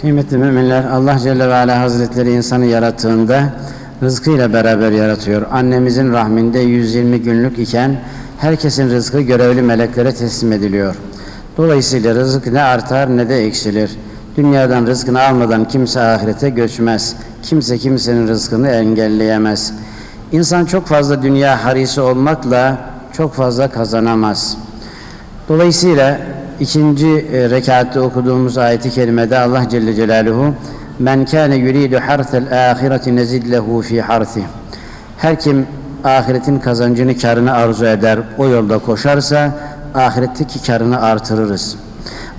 Kıymetli müminler, Allah Celle ve Ala Hazretleri insanı yarattığında rızkıyla beraber yaratıyor. Annemizin rahminde 120 günlük iken herkesin rızkı görevli meleklere teslim ediliyor. Dolayısıyla rızık ne artar ne de eksilir. Dünyadan rızkını almadan kimse ahirete göçmez. Kimse kimsenin rızkını engelleyemez. İnsan çok fazla dünya harisi olmakla çok fazla kazanamaz. Dolayısıyla ikinci e, rekatte okuduğumuz ayeti kerimede Allah Celle Celaluhu men kâne yuridu harthel âhireti nezid lehu fi harthih her kim ahiretin kazancını karını arzu eder o yolda koşarsa ahiretteki karını artırırız.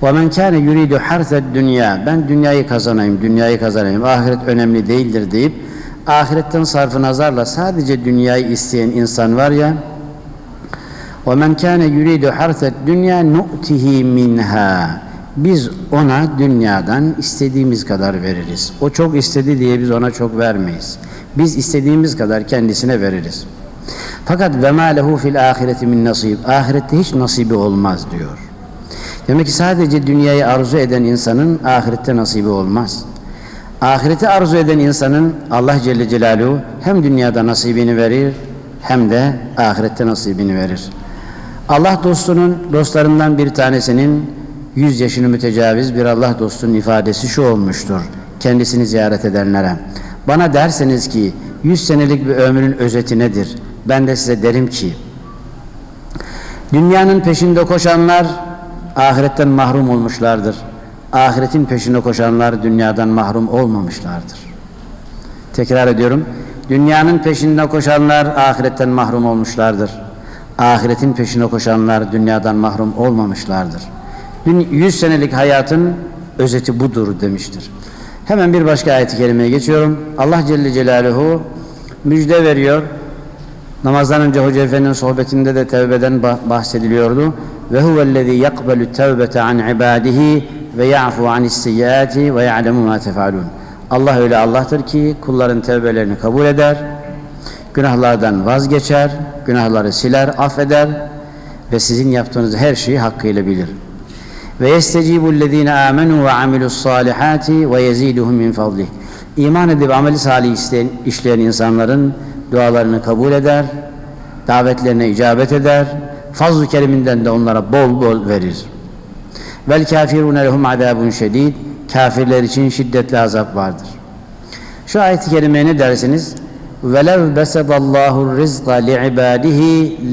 Ve men kâne yuridu harthed dünya. Ben dünyayı kazanayım dünyayı kazanayım ahiret önemli değildir. deyip ahiretten sarfı nazarla sadece dünyayı isteyen insan var ya وَمَنْ كَانَ يُرِيدُ حَرْثَ الدُّنْيَا نُؤْتِهِ مِنْهَا Biz ona dünyadan istediğimiz kadar veririz. O çok istedi diye biz ona çok vermeyiz. Biz istediğimiz kadar kendisine veririz. Fakat ve ma lehu fil ahireti min nasib. Ahirette hiç nasibi olmaz diyor. Demek ki sadece dünyayı arzu eden insanın ahirette nasibi olmaz. Ahireti arzu eden insanın Allah Celle Celaluhu hem dünyada nasibini verir hem de ahirette nasibini verir. Allah dostunun dostlarından bir tanesinin 100 yaşını mütecaviz bir Allah dostunun ifadesi şu olmuştur kendisini ziyaret edenlere. Bana derseniz ki 100 senelik bir ömrün özeti nedir? Ben de size derim ki dünyanın peşinde koşanlar ahiretten mahrum olmuşlardır. Ahiretin peşinde koşanlar dünyadan mahrum olmamışlardır. Tekrar ediyorum. Dünyanın peşinde koşanlar ahiretten mahrum olmuşlardır. Ahiretin peşine koşanlar dünyadan mahrum olmamışlardır. 100 senelik hayatın özeti budur demiştir. Hemen bir başka ayet-i kerimeye geçiyorum. Allah Celle Celaluhu müjde veriyor. Namazdan önce Hoca Efendi'nin sohbetinde de tevbeden bahsediliyordu. Ve huvellezî yakbelu tevbete an ibadihi ve ya'fu anis seyyiati ve ya'lemu ma tefalun. Allah öyle Allah'tır ki kulların tevbelerini kabul eder, günahlardan vazgeçer, günahları siler, affeder ve sizin yaptığınız her şeyi hakkıyla bilir. Ve yestecibul amenu ve amilus salihati ve yeziduhum min fadlih. İman edip ameli salih isteyen, işleyen insanların dualarını kabul eder, davetlerine icabet eder, fazl-ı keriminden de onlara bol bol verir. Vel kafirune lehum azabun şedid. Kafirler için şiddetli azap vardır. Şu ayet-i kerimeye ne dersiniz? وَلَوْ بَسَدَ اللّٰهُ الرِّزْقَ لِعِبَادِهِ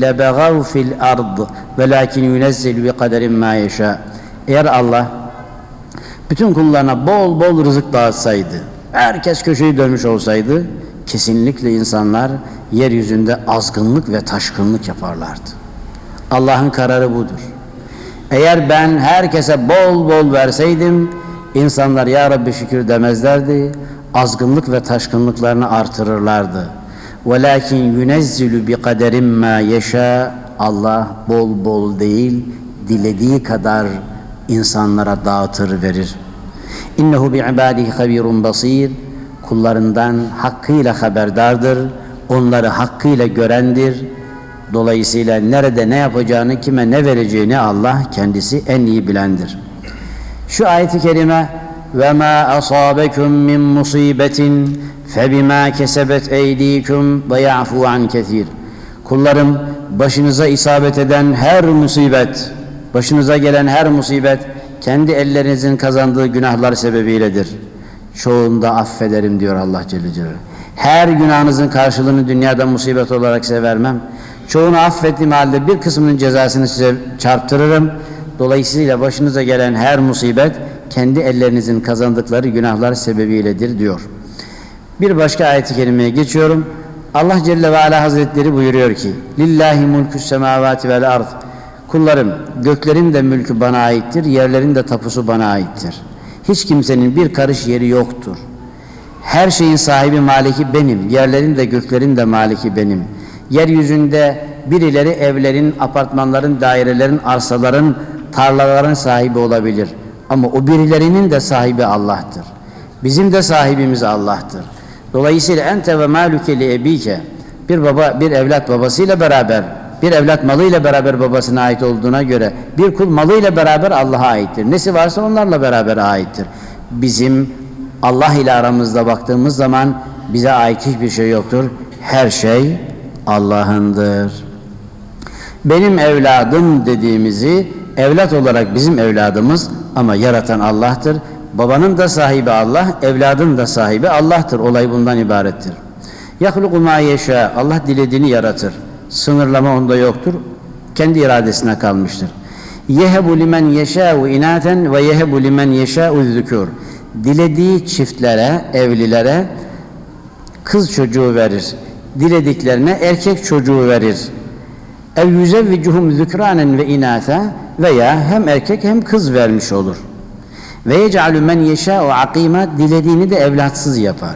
لَبَغَوْا فِي الْأَرْضِ وَلَكِنْ يُنَزِّلُ بِقَدَرٍ مَا يَشَاءُ Eğer Allah bütün kullarına bol bol rızık dağıtsaydı, herkes köşeyi dönmüş olsaydı, kesinlikle insanlar yeryüzünde azgınlık ve taşkınlık yaparlardı. Allah'ın kararı budur. Eğer ben herkese bol bol verseydim, insanlar ya Rabbi şükür demezlerdi, azgınlık ve taşkınlıklarını artırırlardı. Velakin yunezzülü bi kaderim ma yeşa Allah bol bol değil dilediği kadar insanlara dağıtır verir. İnnehu bi ibadihi habirun basir kullarından hakkıyla haberdardır. Onları hakkıyla görendir. Dolayısıyla nerede ne yapacağını, kime ne vereceğini Allah kendisi en iyi bilendir. Şu ayeti kerime asabekum min musibetin febima kesebet eydikum ve ya'fu an kesir. Kullarım başınıza isabet eden her musibet, başınıza gelen her musibet kendi ellerinizin kazandığı günahlar sebebiyledir. Çoğunda affederim diyor Allah Celle Celaluhu. Her günahınızın karşılığını dünyada musibet olarak size vermem. Çoğunu affettiğim halde bir kısmının cezasını size çarptırırım. Dolayısıyla başınıza gelen her musibet kendi ellerinizin kazandıkları günahlar sebebiyledir diyor. Bir başka ayet-i kerimeye geçiyorum. Allah Celle ve Ala Hazretleri buyuruyor ki Lillahi mulku semavati vel ard Kullarım göklerin de mülkü bana aittir, yerlerin de tapusu bana aittir. Hiç kimsenin bir karış yeri yoktur. Her şeyin sahibi maliki benim, yerlerin de göklerin de maliki benim. Yeryüzünde birileri evlerin, apartmanların, dairelerin, arsaların, tarlaların sahibi olabilir. Ama o birilerinin de sahibi Allah'tır. Bizim de sahibimiz Allah'tır. Dolayısıyla ente ve maluke li ebike bir baba bir evlat babasıyla beraber bir evlat malıyla beraber babasına ait olduğuna göre bir kul malıyla beraber Allah'a aittir. Nesi varsa onlarla beraber aittir. Bizim Allah ile aramızda baktığımız zaman bize ait hiçbir şey yoktur. Her şey Allah'ındır. Benim evladım dediğimizi evlat olarak bizim evladımız ama yaratan Allah'tır. Babanın da sahibi Allah, evladın da sahibi Allah'tır. Olay bundan ibarettir. Yahluku ma yeşâ. Allah dilediğini yaratır. Sınırlama onda yoktur. Kendi iradesine kalmıştır. Yehebu limen yeşâ'u inaten ve yehebu limen yeşâ'u zükûr. Dilediği çiftlere, evlilere kız çocuğu verir. Dilediklerine erkek çocuğu verir. Ev yüzevvicuhum zükranen ve inâfe veya hem erkek hem kız vermiş olur. Ve yec'alü men yeşâ'u akîmâ dilediğini de evlatsız yapar.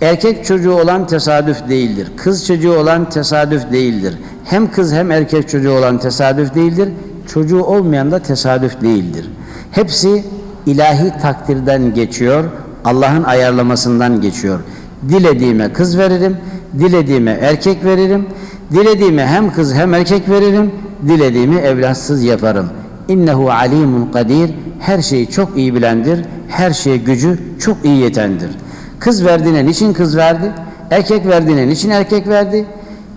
Erkek çocuğu olan tesadüf değildir. Kız çocuğu olan tesadüf değildir. Hem kız hem erkek çocuğu olan tesadüf değildir. Çocuğu olmayan da tesadüf değildir. Hepsi ilahi takdirden geçiyor. Allah'ın ayarlamasından geçiyor. Dilediğime kız veririm, dilediğime erkek veririm, dilediğime hem kız hem erkek veririm, dilediğimi evlatsız yaparım. İnnehu alimun kadir, her şeyi çok iyi bilendir, her şeye gücü çok iyi yetendir. Kız verdiğine niçin kız verdi? Erkek verdiğine niçin erkek verdi?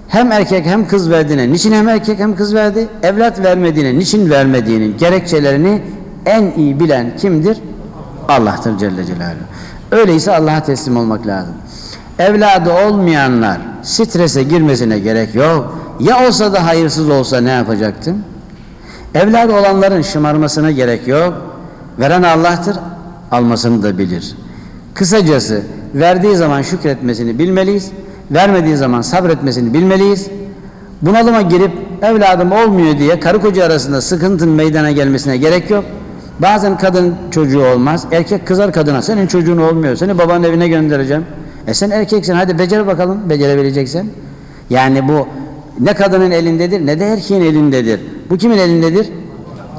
Hem erkek hem kız verdiğine niçin hem erkek hem kız verdi? Evlat vermediğine niçin vermediğinin gerekçelerini en iyi bilen kimdir? Allah'tır Celle Celaluhu. Öyleyse Allah'a teslim olmak lazım. Evladı olmayanlar strese girmesine gerek yok. Ya olsa da hayırsız olsa ne yapacaktım? Evladı olanların şımarmasına gerek yok. Veren Allah'tır, almasını da bilir. Kısacası verdiği zaman şükretmesini bilmeliyiz. Vermediği zaman sabretmesini bilmeliyiz. Bunalıma girip evladım olmuyor diye karı koca arasında sıkıntının meydana gelmesine gerek yok. Bazen kadın çocuğu olmaz. Erkek kızar kadına senin çocuğun olmuyor. Seni babanın evine göndereceğim. E sen erkeksin hadi becer bakalım becerebileceksen. Yani bu ne kadının elindedir ne de erkeğin elindedir. Bu kimin elindedir?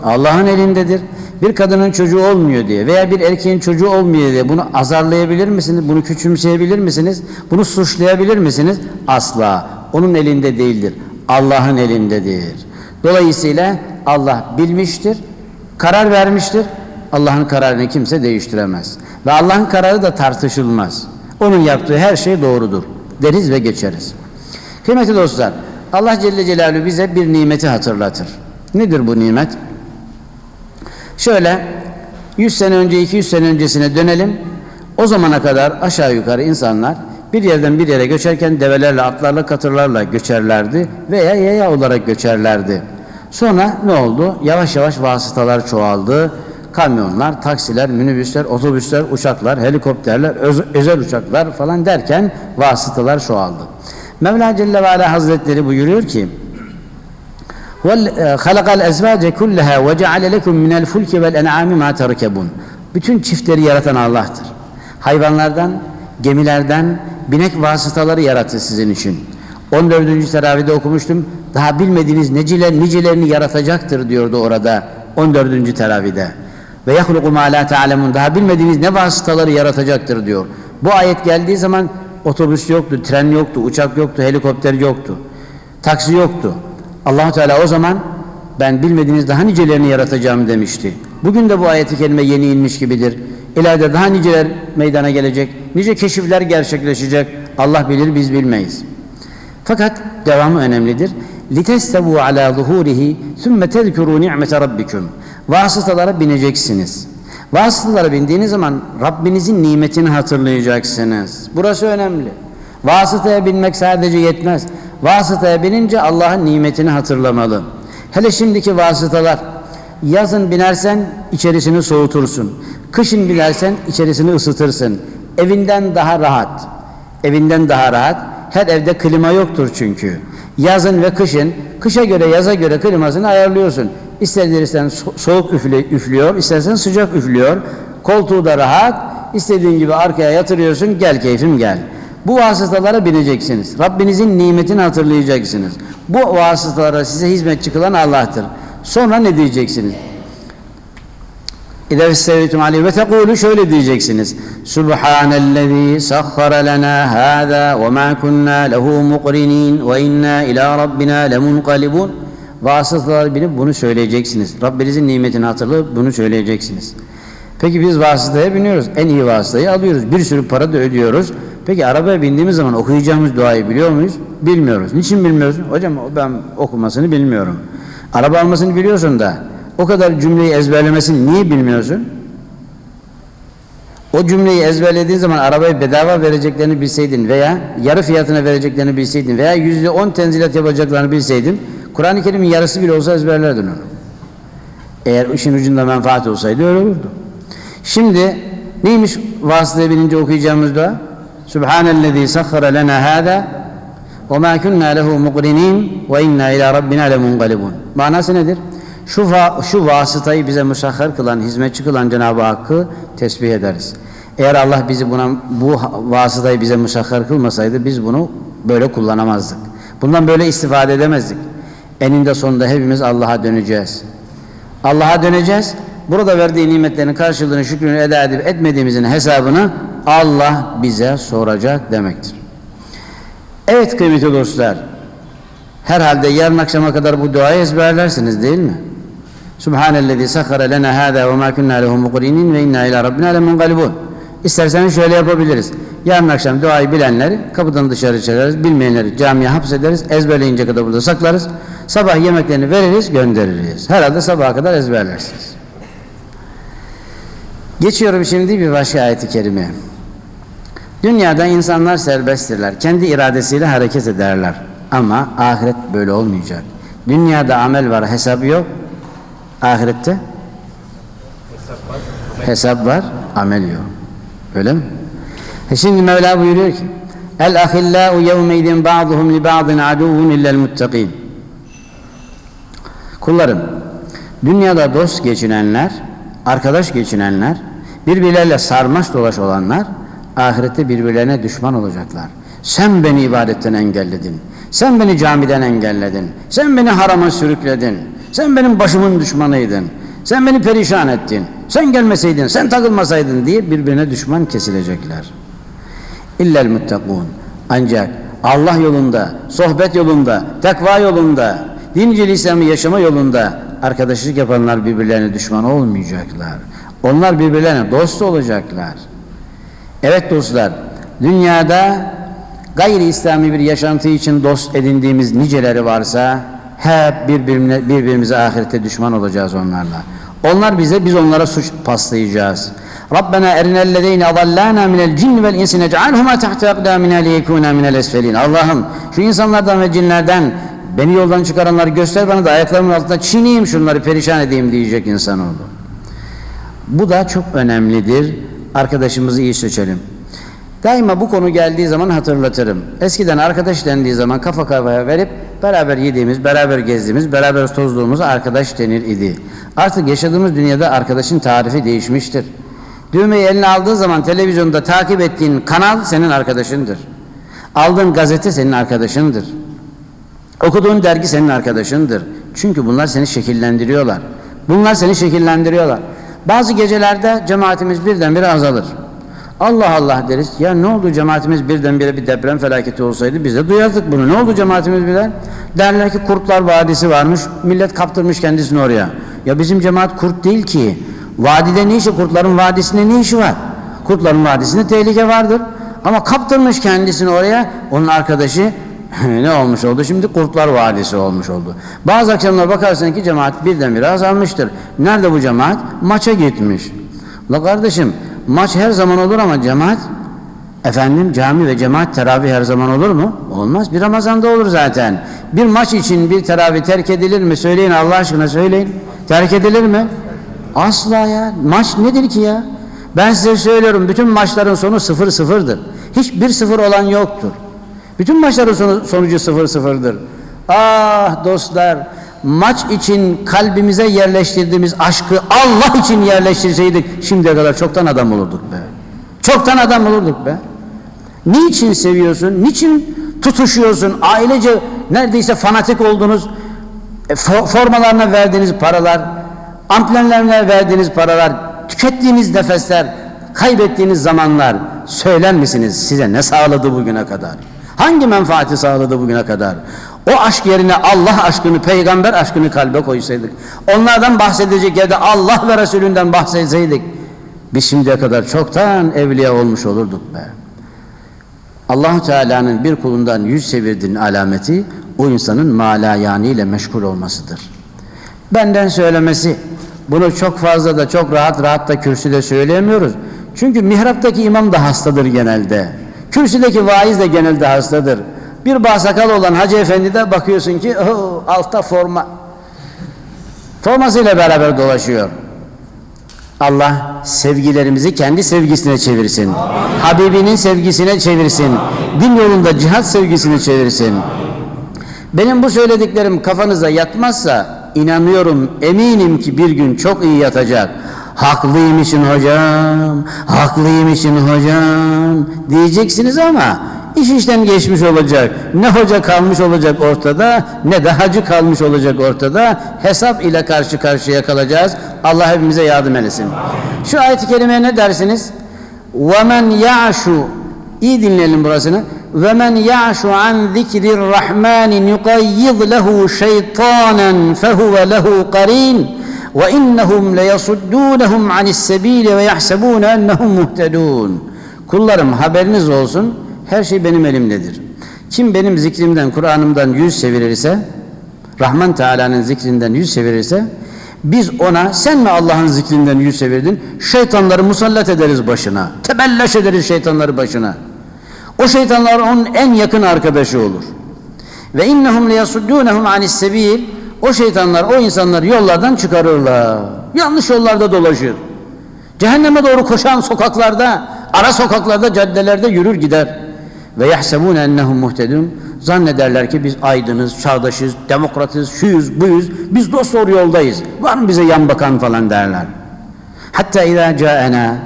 Allah'ın elindedir. Bir kadının çocuğu olmuyor diye veya bir erkeğin çocuğu olmuyor diye bunu azarlayabilir misiniz? Bunu küçümseyebilir misiniz? Bunu suçlayabilir misiniz? Asla. Onun elinde değildir. Allah'ın elindedir. Dolayısıyla Allah bilmiştir, karar vermiştir. Allah'ın kararını kimse değiştiremez. Ve Allah'ın kararı da tartışılmaz. Onun yaptığı her şey doğrudur deriz ve geçeriz. Kıymetli dostlar, Allah Celle Celaluhu bize bir nimeti hatırlatır. Nedir bu nimet? Şöyle 100 sene önce 200 sene öncesine dönelim. O zamana kadar aşağı yukarı insanlar bir yerden bir yere göçerken develerle, atlarla, katırlarla göçerlerdi veya yaya olarak göçerlerdi. Sonra ne oldu? Yavaş yavaş vasıtalar çoğaldı Kamyonlar, taksiler, minibüsler, otobüsler, uçaklar, helikopterler, öz- özel uçaklar falan derken vasıtalar çoğaldı. Mevla Celle ve Ala Hazretleri buyuruyor ki خَلَقَ الْاَزْوَاجَ كُلَّهَا وَجَعَلَ لَكُمْ مِنَ الْفُلْكِ وَالْاَنْعَامِ مَا تَرْكَبُونَ Bütün çiftleri yaratan Allah'tır. Hayvanlardan, gemilerden, binek vasıtaları yarattı sizin için. 14. teravide okumuştum. Daha bilmediğiniz neciler, nicelerini yaratacaktır diyordu orada 14. teravide. Ve yahluku ma la ta'lemun. Daha bilmediğiniz ne vasıtaları yaratacaktır diyor. Bu ayet geldiği zaman otobüs yoktu, tren yoktu, uçak yoktu, helikopter yoktu. Taksi yoktu. allah Teala o zaman ben bilmediğiniz daha nicelerini yaratacağım demişti. Bugün de bu ayeti kelime yeni inmiş gibidir. İleride daha niceler meydana gelecek, nice keşifler gerçekleşecek. Allah bilir biz bilmeyiz. Fakat devamı önemlidir. لِتَسْتَوُوا عَلَى ظُهُورِهِ ثُمَّ تَذْكُرُوا نِعْمَةَ رَبِّكُمْ Vasıtalara bineceksiniz. Vasıtalara bindiğiniz zaman Rabbinizin nimetini hatırlayacaksınız. Burası önemli. Vasıtaya binmek sadece yetmez. Vasıtaya binince Allah'ın nimetini hatırlamalı. Hele şimdiki vasıtalar yazın binersen içerisini soğutursun. Kışın binersen içerisini ısıtırsın. Evinden daha rahat. Evinden daha rahat. Her evde klima yoktur çünkü. Yazın ve kışın, kışa göre yaza göre klimasını ayarlıyorsun. So- soğuk üflüyor, istersen sıcak üflüyor. Koltuğu da rahat, istediğin gibi arkaya yatırıyorsun, gel keyfim gel. Bu vasıtalara bineceksiniz. Rabbinizin nimetini hatırlayacaksınız. Bu vasıtalara size hizmetçi kılan Allah'tır. Sonra ne diyeceksiniz? İde isteveytum aleyhi ve tekulu şöyle diyeceksiniz. Subhanellezi sahhara lena hâzâ ve mâ kunnâ lehu muqrinin ve inna ilâ rabbina lemunqalibun. Vasıtalar binip bunu söyleyeceksiniz. Rabbinizin nimetini hatırlayıp bunu söyleyeceksiniz. Peki biz vasıtaya biniyoruz. En iyi vasıtayı alıyoruz. Bir sürü para da ödüyoruz. Peki arabaya bindiğimiz zaman okuyacağımız duayı biliyor muyuz? Bilmiyoruz. Niçin bilmiyoruz? Hocam ben okumasını bilmiyorum. Araba almasını biliyorsun da o kadar cümleyi ezberlemesini niye bilmiyorsun? O cümleyi ezberlediğin zaman arabayı bedava vereceklerini bilseydin veya yarı fiyatına vereceklerini bilseydin veya yüzde on tenzilat yapacaklarını bilseydin Kur'an-ı Kerim'in yarısı bile olsa ezberlerdin onu. Eğer işin ucunda menfaat olsaydı öyle olurdu. Şimdi neymiş vasıtaya binince okuyacağımız dua? Subhanellezî sakhara lena hâzâ ve mâ kunnâ lehu muqrinîn ve innâ ilâ rabbinâ lemunqalibûn. Manası nedir? Şu, va- şu vasıtayı bize musahhar kılan, hizmetçi kılan Cenab-ı Hakk'ı tesbih ederiz. Eğer Allah bizi buna bu vasıtayı bize musahhar kılmasaydı biz bunu böyle kullanamazdık. Bundan böyle istifade edemezdik. Eninde sonunda hepimiz Allah'a döneceğiz. Allah'a döneceğiz. Burada verdiği nimetlerin karşılığını, şükrünü eda edip etmediğimizin hesabını Allah bize soracak demektir. Evet kıymetli dostlar. Herhalde yarın akşama kadar bu duayı ezberlersiniz değil mi? Subhanellezî sakhara lena hâzâ ve mâ kunnâ lehu muqrinin ve innâ ilâ rabbinâ lemunqalibûn. İsterseniz şöyle yapabiliriz. Yarın akşam duayı bilenleri kapıdan dışarı çıkarırız, bilmeyenleri camiye hapsederiz, ezberleyince kadar burada saklarız. Sabah yemeklerini veririz, göndeririz. Herhalde sabaha kadar ezberlersiniz. Geçiyorum şimdi bir başka ayeti kerime. Dünyada insanlar serbesttirler. Kendi iradesiyle hareket ederler. Ama ahiret böyle olmayacak. Dünyada amel var, hesabı yok. Ahirette hesap var, amel yok. Öyle mi? E şimdi Mevla buyuruyor ki El ahillâ'u yevmeydin ba'duhum li ba'din aduvun illel muttakin Kullarım, dünyada dost geçinenler, arkadaş geçinenler, birbirleriyle sarmaş dolaş olanlar, ahirette birbirlerine düşman olacaklar. Sen beni ibadetten engelledin. Sen beni camiden engelledin. Sen beni harama sürükledin. Sen benim başımın düşmanıydın. Sen beni perişan ettin. Sen gelmeseydin, sen takılmasaydın diye birbirine düşman kesilecekler. İllel muttakun. Ancak Allah yolunda, sohbet yolunda, tekva yolunda, dincil İslam'ı yaşama yolunda arkadaşlık yapanlar birbirlerine düşman olmayacaklar. Onlar birbirlerine dost olacaklar. Evet dostlar, dünyada gayri İslami bir yaşantı için dost edindiğimiz niceleri varsa hep birbirine, birbirimize ahirette düşman olacağız onlarla. Onlar bize, biz onlara suç paslayacağız. Rabbena erinellezeyne adallana minel cinni vel insi nec'alhuma tahta akdamina liyekuna minel esfelin. Allah'ım şu insanlardan ve cinlerden beni yoldan çıkaranları göster bana da ayaklarımın altında çiğneyim şunları perişan edeyim diyecek insanoğlu. Bu da çok önemlidir. Arkadaşımızı iyi seçelim. Daima bu konu geldiği zaman hatırlatırım. Eskiden arkadaş dendiği zaman kafa kafaya verip beraber yediğimiz, beraber gezdiğimiz, beraber tozduğumuz arkadaş denir idi. Artık yaşadığımız dünyada arkadaşın tarifi değişmiştir. Düğmeyi eline aldığın zaman televizyonda takip ettiğin kanal senin arkadaşındır. Aldığın gazete senin arkadaşındır. Okuduğun dergi senin arkadaşındır. Çünkü bunlar seni şekillendiriyorlar. Bunlar seni şekillendiriyorlar. Bazı gecelerde cemaatimiz birdenbire azalır. Allah Allah deriz. Ya ne oldu cemaatimiz birdenbire bir deprem felaketi olsaydı biz de duyardık bunu. Ne oldu cemaatimiz birden? Derler ki Kurtlar Vadisi varmış. Millet kaptırmış kendisini oraya. Ya bizim cemaat kurt değil ki. Vadide ne işi? Kurtların Vadisi'nde ne işi var? Kurtların Vadisi'nde tehlike vardır. Ama kaptırmış kendisini oraya. Onun arkadaşı ne olmuş oldu? Şimdi Kurtlar Vadisi olmuş oldu. Bazı akşamlar bakarsın ki cemaat birdenbire azalmıştır. Nerede bu cemaat? Maça gitmiş. La kardeşim maç her zaman olur ama cemaat efendim cami ve cemaat teravih her zaman olur mu? Olmaz. Bir Ramazan'da olur zaten. Bir maç için bir teravih terk edilir mi? Söyleyin Allah aşkına söyleyin. Terk edilir mi? Asla ya. Maç nedir ki ya? Ben size söylüyorum bütün maçların sonu sıfır sıfırdır. Hiçbir sıfır olan yoktur. Bütün maçların sonu, sonucu sıfır sıfırdır. Ah dostlar maç için kalbimize yerleştirdiğimiz aşkı Allah için yerleştirseydik şimdiye kadar çoktan adam olurduk be. Çoktan adam olurduk be. Niçin seviyorsun? Niçin tutuşuyorsun? Ailece neredeyse fanatik oldunuz. E, fo- formalarına verdiğiniz paralar, amplenlerine verdiğiniz paralar, tükettiğiniz nefesler, kaybettiğiniz zamanlar söyler misiniz size ne sağladı bugüne kadar? Hangi menfaati sağladı bugüne kadar? O aşk yerine Allah aşkını, peygamber aşkını kalbe koysaydık. Onlardan bahsedecek yerde Allah ve Resulünden bahsetseydik. Biz şimdiye kadar çoktan evliya olmuş olurduk be. Allahu Teala'nın bir kulundan yüz çevirdiğinin alameti o insanın malayani ile meşgul olmasıdır. Benden söylemesi bunu çok fazla da çok rahat rahat da kürsüde söyleyemiyoruz. Çünkü mihraptaki imam da hastadır genelde. Kürsüdeki vaiz de genelde hastadır. Bir bahsakal olan hacı efendi de bakıyorsun ki oh, altta forma. Formasıyla beraber dolaşıyor. Allah sevgilerimizi kendi sevgisine çevirsin. Habibinin sevgisine çevirsin. Din yolunda cihat sevgisine çevirsin. Benim bu söylediklerim kafanıza yatmazsa inanıyorum eminim ki bir gün çok iyi yatacak. Haklıymışsın hocam, haklıymışsın hocam diyeceksiniz ama iş işten geçmiş olacak. Ne hoca kalmış olacak ortada ne de hacı kalmış olacak ortada. Hesap ile karşı karşıya kalacağız. Allah hepimize yardım eylesin. Şu ayet-i kerimeye ne dersiniz? وَمَنْ يَعْشُ İyi dinleyelim burasını. Ve men ya'şu an zikrir rahman yuqayyid lehu şeytanen fehuve lehu qarin ve innehum leyasuddunhum anis sebil ve yahsebun ennehum muhtedun. Kullarım haberiniz olsun. her şey benim elimdedir. Kim benim zikrimden, Kur'an'ımdan yüz çevirirse, Rahman Teala'nın zikrinden yüz çevirirse, biz ona sen mi Allah'ın zikrinden yüz çevirdin? Şeytanları musallat ederiz başına. Tebelleş ederiz şeytanları başına. O şeytanlar onun en yakın arkadaşı olur. Ve innehum leyasuddunhum anis sebil. O şeytanlar o insanları yollardan çıkarırlar. Yanlış yollarda dolaşır. Cehenneme doğru koşan sokaklarda, ara sokaklarda, caddelerde yürür gider Ve yahsebun ennehum muhtedun. Zannederler ki biz aydınız, çağdaşız, demokratız, şuyuz, buyuz. Biz dost doğru yoldayız. Var mı bize yan bakan falan derler. Hatta izâ câena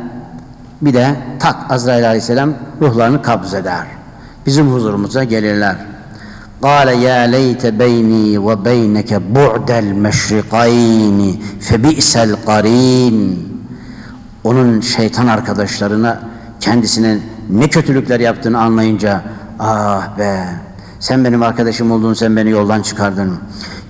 bir de tak Azrail aleyhisselam ruhlarını kabz eder. Bizim huzurumuza gelirler. قال يا ليت بيني وبينك بعد المشرقين فبئس القرين onun şeytan arkadaşlarına kendisine ne kötülükler yaptığını anlayınca ah be sen benim arkadaşım oldun sen beni yoldan çıkardın.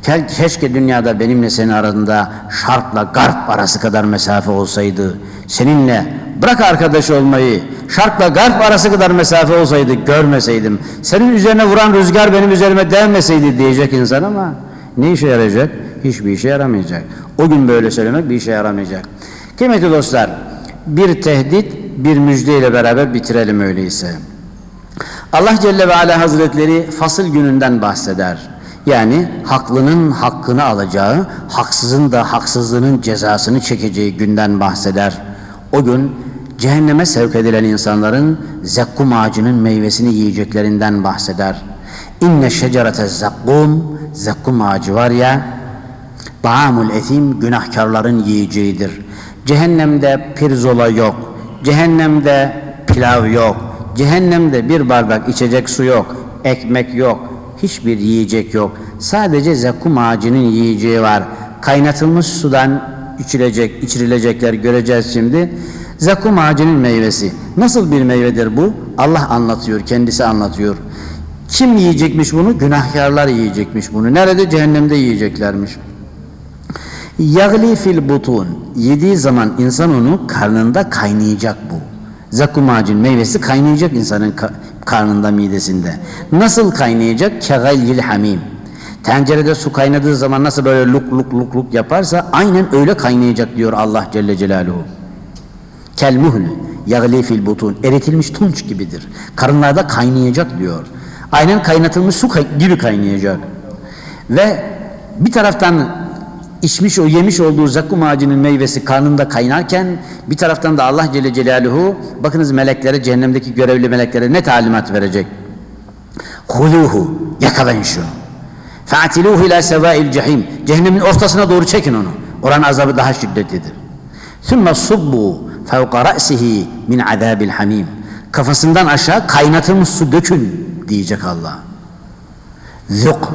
Ke- Keşke dünyada benimle seni aradığında şarkla garp arası kadar mesafe olsaydı. Seninle bırak arkadaş olmayı şarkla garp arası kadar mesafe olsaydı görmeseydim. Senin üzerine vuran rüzgar benim üzerime değmeseydi diyecek insan ama ne işe yarayacak? Hiçbir işe yaramayacak. O gün böyle söylemek bir işe yaramayacak. Kıymetli dostlar, bir tehdit, bir müjde ile beraber bitirelim öyleyse. Allah Celle ve Ala Hazretleri fasıl gününden bahseder. Yani haklının hakkını alacağı, haksızın da haksızlığının cezasını çekeceği günden bahseder. O gün cehenneme sevk edilen insanların zekkum ağacının meyvesini yiyeceklerinden bahseder. İnne şecerete zekkum, zekkum ağacı var ya, Ta'amul etim günahkarların yiyeceğidir. Cehennemde pirzola yok. Cehennemde pilav yok. Cehennemde bir bardak içecek su yok. Ekmek yok. Hiçbir yiyecek yok. Sadece zakkum ağacının yiyeceği var. Kaynatılmış sudan içilecek, içirilecekler göreceğiz şimdi. Zakkum ağacının meyvesi. Nasıl bir meyvedir bu? Allah anlatıyor, kendisi anlatıyor. Kim yiyecekmiş bunu? Günahkarlar yiyecekmiş bunu. Nerede? Cehennemde yiyeceklermiş. Yagli fil butun. Yediği zaman insan onu karnında kaynayacak bu. Zakkum ağacın meyvesi kaynayacak insanın ka- karnında midesinde. Nasıl kaynayacak? Kegalyil hamim. Tencerede su kaynadığı zaman nasıl böyle luk luk luk luk yaparsa aynen öyle kaynayacak diyor Allah Celle Celaluhu. Kelmuhl yagli fil butun eritilmiş tunç gibidir. Karınlarda kaynayacak diyor. Aynen kaynatılmış su gibi kaynayacak. Ve bir taraftan içmiş o yemiş olduğu zakkum ağacının meyvesi karnında kaynarken bir taraftan da Allah Celle Celaluhu bakınız meleklere cehennemdeki görevli meleklere ne talimat verecek? Huluhu yakalayın şunu. Fa'tiluhu ila sevail cehim. Cehennemin ortasına doğru çekin onu. Oranın azabı daha şiddetlidir. Sümme subbu fevka ra'sihi min azabil hamim. Kafasından aşağı kaynatılmış su dökün diyecek Allah. Zuk.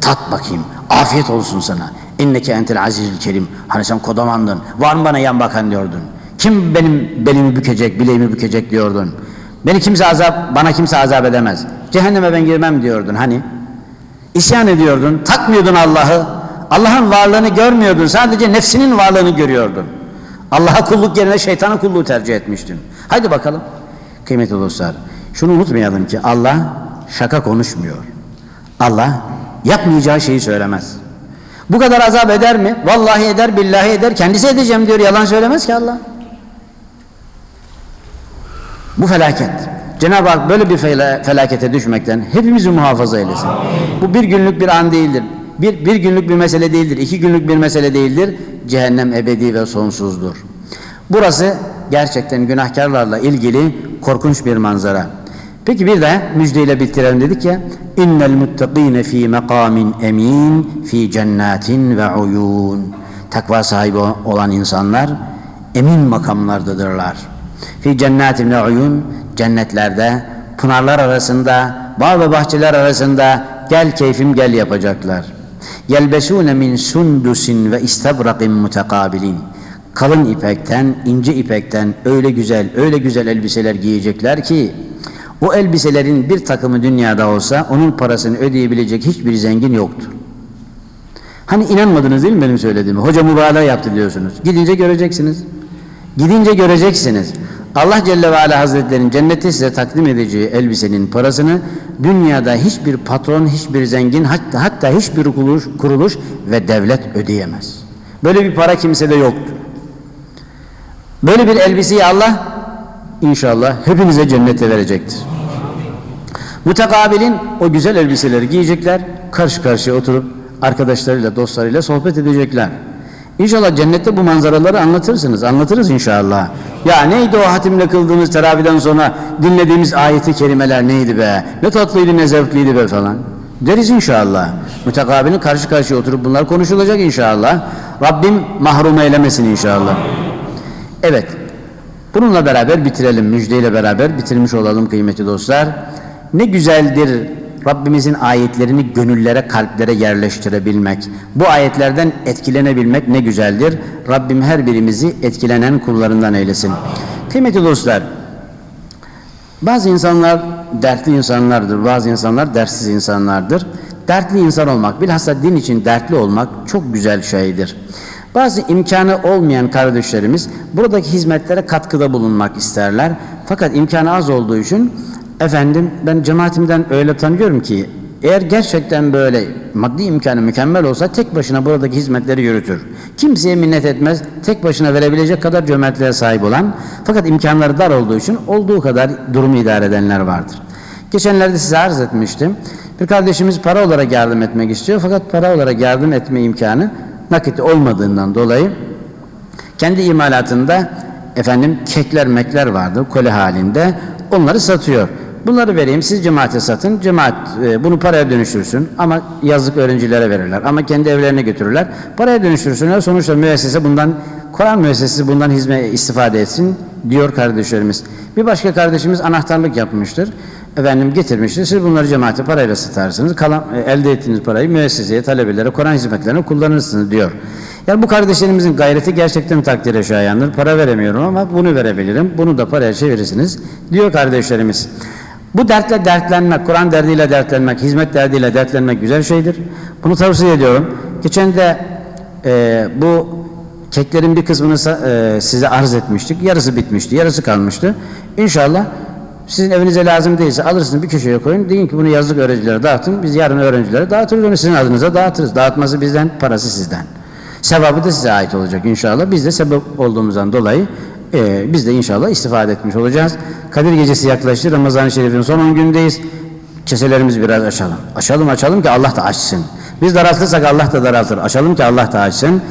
Tat bakayım. Afiyet olsun sana. İnneke entel azizül kerim. Hani sen kodamandın. Var mı bana yan bakan diyordun. Kim benim belimi bükecek, bileğimi bükecek diyordun. Beni kimse azap, bana kimse azap edemez. Cehenneme ben girmem diyordun hani. İsyan ediyordun, takmıyordun Allah'ı. Allah'ın varlığını görmüyordun, sadece nefsinin varlığını görüyordun. Allah'a kulluk yerine şeytana kulluğu tercih etmiştin. Haydi bakalım. Kıymetli dostlar, şunu unutmayalım ki Allah şaka konuşmuyor. Allah yapmayacağı şeyi söylemez. Bu kadar azap eder mi? Vallahi eder, billahi eder. Kendisi edeceğim diyor. Yalan söylemez ki Allah. Bu felaket. Cenab-ı Hak böyle bir fela- felakete düşmekten hepimizi muhafaza eylesin. Bu bir günlük bir an değildir. Bir, bir günlük bir mesele değildir. iki günlük bir mesele değildir. Cehennem ebedi ve sonsuzdur. Burası gerçekten günahkarlarla ilgili korkunç bir manzara. Peki bir de müjdeyle bitirelim dedik ya. İnnel muttakine fi makamin emin fi cennetin ve uyun. Takva sahibi olan insanlar emin makamlardadırlar. Fi cennetin ve uyun cennetlerde pınarlar arasında bağ ve bahçeler arasında gel keyfim gel yapacaklar. Yelbesune min sundusin ve istabrakin mutekabilin. Kalın ipekten, ince ipekten öyle güzel, öyle güzel elbiseler giyecekler ki o elbiselerin bir takımı dünyada olsa onun parasını ödeyebilecek hiçbir zengin yoktur. Hani inanmadınız değil mi benim söylediğimi? Hoca mübalağa yaptı diyorsunuz. Gidince göreceksiniz. Gidince göreceksiniz. Allah Celle ve Ala Hazretleri'nin cennette size takdim edeceği elbisenin parasını dünyada hiçbir patron, hiçbir zengin, hatta, hatta hiçbir kuruluş, kuruluş ve devlet ödeyemez. Böyle bir para kimsede yoktur. Böyle bir elbiseyi Allah inşallah hepimize cennete verecektir. Mutekabilin o güzel elbiseleri giyecekler, karşı karşıya oturup arkadaşlarıyla, dostlarıyla sohbet edecekler. İnşallah cennette bu manzaraları anlatırsınız, anlatırız inşallah. Ya neydi o hatimle kıldığımız teraviden sonra dinlediğimiz ayeti kerimeler neydi be? Ne tatlıydı, ne zevkliydi be falan. Deriz inşallah. Mütekabilin karşı karşıya oturup bunlar konuşulacak inşallah. Rabbim mahrum eylemesin inşallah. Evet, bununla beraber bitirelim, müjdeyle beraber bitirmiş olalım kıymetli dostlar. Ne güzeldir Rabbimizin ayetlerini gönüllere, kalplere yerleştirebilmek. Bu ayetlerden etkilenebilmek ne güzeldir. Rabbim her birimizi etkilenen kullarından eylesin. Kıymetli dostlar, bazı insanlar dertli insanlardır, bazı insanlar dertsiz insanlardır. Dertli insan olmak, bilhassa din için dertli olmak çok güzel şeydir. Bazı imkanı olmayan kardeşlerimiz buradaki hizmetlere katkıda bulunmak isterler. Fakat imkanı az olduğu için efendim ben cemaatimden öyle tanıyorum ki eğer gerçekten böyle maddi imkanı mükemmel olsa tek başına buradaki hizmetleri yürütür. Kimseye minnet etmez, tek başına verebilecek kadar cömertliğe sahip olan fakat imkanları dar olduğu için olduğu kadar durumu idare edenler vardır. Geçenlerde size arz etmiştim. Bir kardeşimiz para olarak yardım etmek istiyor fakat para olarak yardım etme imkanı nakit olmadığından dolayı kendi imalatında efendim kekler mekler vardı kole halinde onları satıyor. Bunları vereyim siz cemaate satın. Cemaat e, bunu paraya dönüştürsün ama yazlık öğrencilere verirler ama kendi evlerine götürürler. Paraya dönüştürsünler. Sonuçta müessese bundan Kur'an müessesesi bundan hizmet istifade etsin diyor kardeşlerimiz. Bir başka kardeşimiz anahtarlık yapmıştır. Efendim getirmiştir. Siz bunları cemaate parayla satarsınız. Kalan, e, elde ettiğiniz parayı müesseseye, talebelere, Kur'an hizmetlerine kullanırsınız diyor. Yani bu kardeşlerimizin gayreti gerçekten takdire şayandır. Para veremiyorum ama bunu verebilirim. Bunu da paraya çevirirsiniz diyor kardeşlerimiz. Bu dertle dertlenmek, Kur'an derdiyle dertlenmek, hizmet derdiyle dertlenmek güzel şeydir. Bunu tavsiye ediyorum. Geçen de e, bu keklerin bir kısmını e, size arz etmiştik. Yarısı bitmişti, yarısı kalmıştı. İnşallah sizin evinize lazım değilse alırsınız bir köşeye koyun. Deyin ki bunu yazlık öğrencilere dağıtın. Biz yarın öğrencilere dağıtırız onu sizin adınıza dağıtırız. Dağıtması bizden, parası sizden. Sevabı da size ait olacak inşallah. Biz de sebep olduğumuzdan dolayı e, biz de inşallah istifade etmiş olacağız. Kadir gecesi yaklaştı. Ramazan-ı Şerif'in son 10 gündeyiz. Keselerimizi biraz açalım. Açalım açalım ki Allah da açsın. Biz daraltırsak Allah da daraltır. Açalım ki Allah da açsın.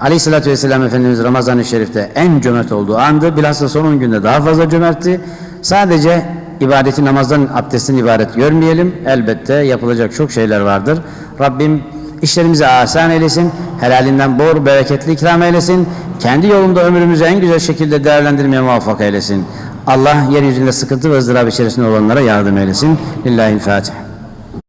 Aleyhissalatü vesselam Efendimiz Ramazan-ı Şerif'te en cömert olduğu andı. Bilhassa son 10 günde daha fazla cömertti. Sadece ibadeti namazdan, abdestin ibaret görmeyelim. Elbette yapılacak çok şeyler vardır. Rabbim işlerimizi asan eylesin. Helalinden bol, bereketli ikram eylesin. Kendi yolunda ömrümüzü en güzel şekilde değerlendirmeye muvaffak eylesin. Allah yeryüzünde sıkıntı ve ızdırap içerisinde olanlara yardım eylesin. Lillahi'l-Fatiha.